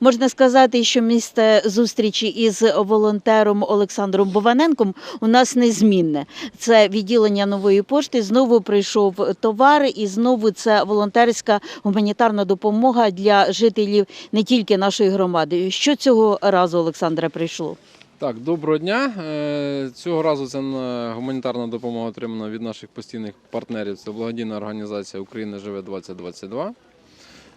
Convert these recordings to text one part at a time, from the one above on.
Можна сказати, що місце зустрічі із волонтером Олександром Бованенком у нас незмінне. Це відділення нової пошти. Знову прийшов товар, і знову це волонтерська гуманітарна допомога для жителів не тільки нашої громади. Що цього разу Олександра прийшло? Так, доброго дня. Е, Цього разу це на- гуманітарна допомога отримана від наших постійних партнерів. Це благодійна організація Україна живе 2022.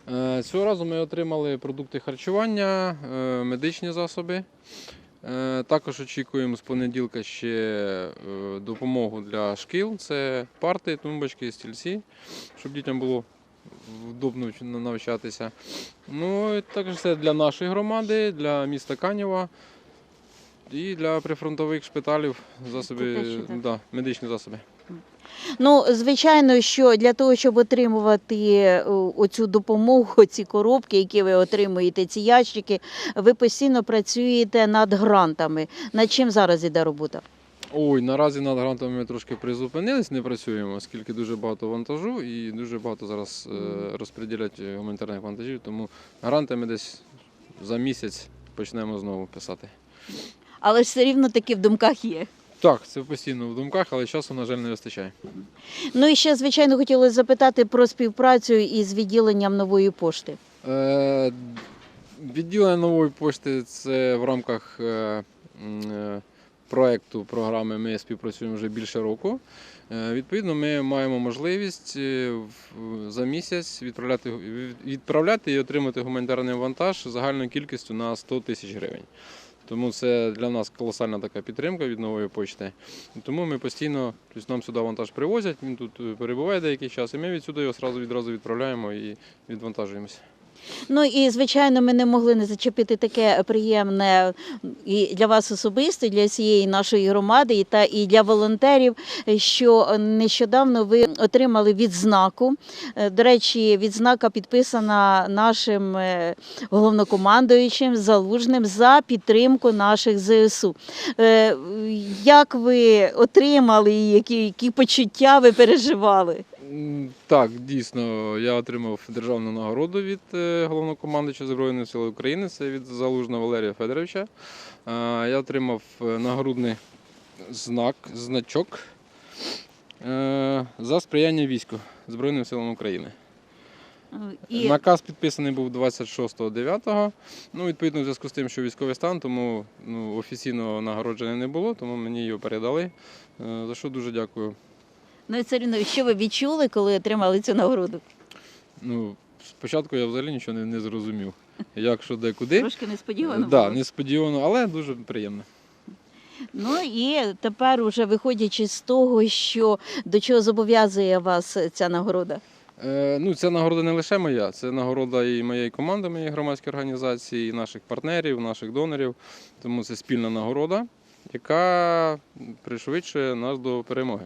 Е, Цього разу ми отримали продукти харчування, е, медичні засоби. Е, Також очікуємо з понеділка ще допомогу для шкіл. Це парти, тумбочки, стільці, щоб дітям було вдобно навчатися. Ну, і також це для нашої громади, для міста Канєва. І для прифронтових шпиталів засоби, да, медичні засоби. Ну, звичайно, що для того, щоб отримувати е, оцю допомогу, ці коробки, які ви отримуєте, ці ящики, ви постійно працюєте над грантами. Над чим зараз іде робота? Ой, наразі над грантами ми трошки призупинились, не працюємо, оскільки дуже багато вантажу і дуже багато зараз е, розподілять гуманітарних вантажів, тому гранти ми десь за місяць почнемо знову писати. Але ж все рівно таки в думках є. Так, це постійно в думках, але часу, на жаль, не вистачає. Ну і ще, звичайно, хотілося запитати про співпрацю із відділенням нової пошти. Е, Відділення нової пошти це в рамках е, е, проекту програми ми співпрацюємо вже більше року. Е, Відповідно, ми маємо можливість е, за місяць відправляти, відправляти і отримати гуманітарний вантаж загальною кількістю на 100 тисяч гривень. Тому це для нас колосальна така підтримка від нової почти. Тому ми постійно, тобто нам сюди вантаж привозять, він тут е, перебуває деякий час, і ми відсюди його одразу відразу відправляємо і відвантажуємося. Ну і звичайно, ми не могли не зачепити таке приємне і для вас особисто, і для всієї нашої громади, і та і для волонтерів, що нещодавно ви отримали відзнаку. Е, До речі, відзнака підписана нашим е, головнокомандуючим залужним за підтримку наших ЗСУ. Е, Як ви отримали які, які почуття ви переживали? Так, дійсно, я отримав державну нагороду від е, головнокомандуюча Збройних сил України, це від Залужного Валерія Федоровича. Я отримав е, нагрудний знак, значок е, за сприяння війську Збройним силам України. І... Наказ підписаний був 26.09. Ну, відповідно, в зв'язку з тим, що військовий стан, тому ну, офіційного нагородження не було, тому мені його передали. Е, За що дуже дякую. Ну і все рівно, що ви відчули, коли отримали цю нагороду? Ну, спочатку я взагалі нічого не, не зрозумів. Як, що, де, куди. Трошки несподівано. да, було. несподівано, але дуже приємно. Ну і тепер, уже виходячи з того, що до чого зобов'язує вас ця нагорода. Е, ну, ця нагорода не лише моя, це нагорода і моєї команди, моєї громадської організації, і наших партнерів, наших донорів. Тому це спільна нагорода, яка пришвидшує нас до перемоги.